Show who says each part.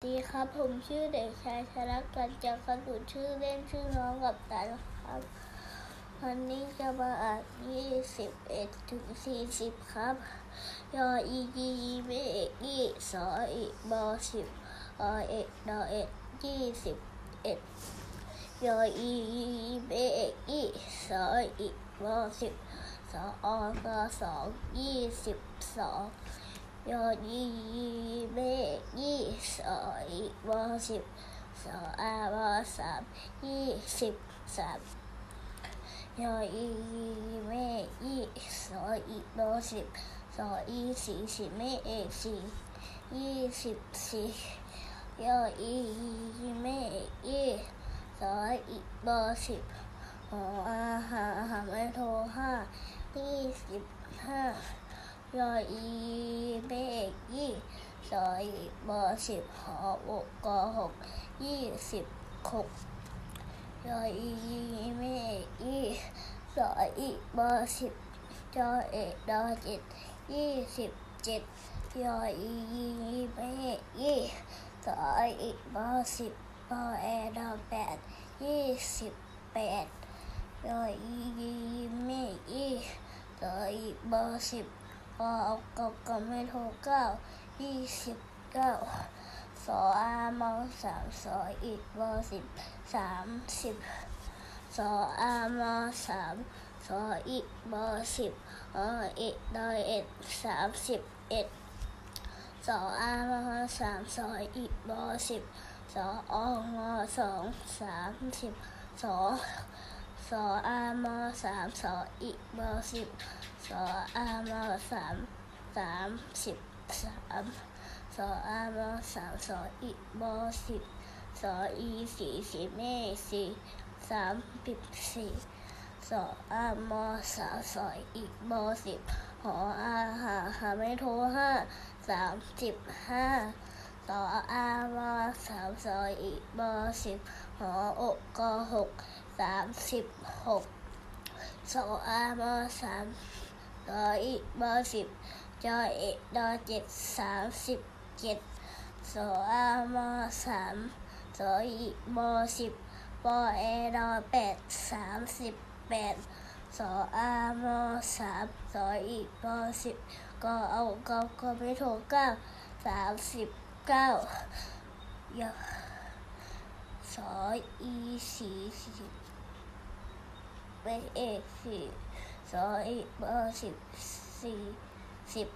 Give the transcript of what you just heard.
Speaker 1: สวัสดีครับ ผมชื่อเด็กชายชลักกันจากกระดุชื่อเล่นชื่อน้องกับตันครับ วันนี้จะมาอ่านยี่สิบเอ็ดถึงสี่สิบครับ ยออียีเมเอกยี่สออีบอสิบอเอกดอเอ็ดยี่สิบเอ็ดยออียีเมเอกยี่สออีบอสิบสออกอสองยี่สิบสอง ยอยีเมยี่สออีบอสิบสออาวอสามยี่สิบสามยอยีเมยี่สออีบอสิบสออีสี่สิบเมเอสี่ยี่สิบสี่ยอยีเมยี่สออีบอสิบหออาหาหาไม่โทรห้ายี่สิบห้า ยออีเบกยี่สออีบอสิบหออกกอหกยี่สิบหกยออีเมกยี่สออีบอสิบจอเอกดอเจ็ดยี่สิบเจ็ดยออีเมกยี่สออีบอสิบปอแอดอแปดยี่สิบแปดยออีเมกยี่สออีบอสิบ เอากับกับไม่โทรเก้ายี่สิบเก้าสออามอสามสออีกบอสิบสามสิบสออามอสามสออีกบอสิบอเอ็ดดอเอ็ดสามสิบเอ็ดสออามอสามสออีกบอสิบสออมอสองสามสิบสอสออามอสามสออีกบอสิบ สออามอสามสามสิบสามสออามอสามสออีบอสิบสออีสี่สิบเมสี่สามสิบสี่สออามอสามสออีบอสิบหออาหาหาไม่โทรห้าสามสิบห้าสออามอสามสออีบอสิบหออกกหกสามสิบหกสออามอสาม ออีบอสิบจอเอดอเจ็ดสามสิบเจ็ดสออามอสามสออีบอสิบปอเอดอแปดสามสิบแปดสออามอสามสออีบอสิบก็เอาก้าก็ไม่โทรเก้าสามสิบเก้ายอสออีสี่สิบเป็นเอสี่ สออีกเบอร์สิบสี่สิบ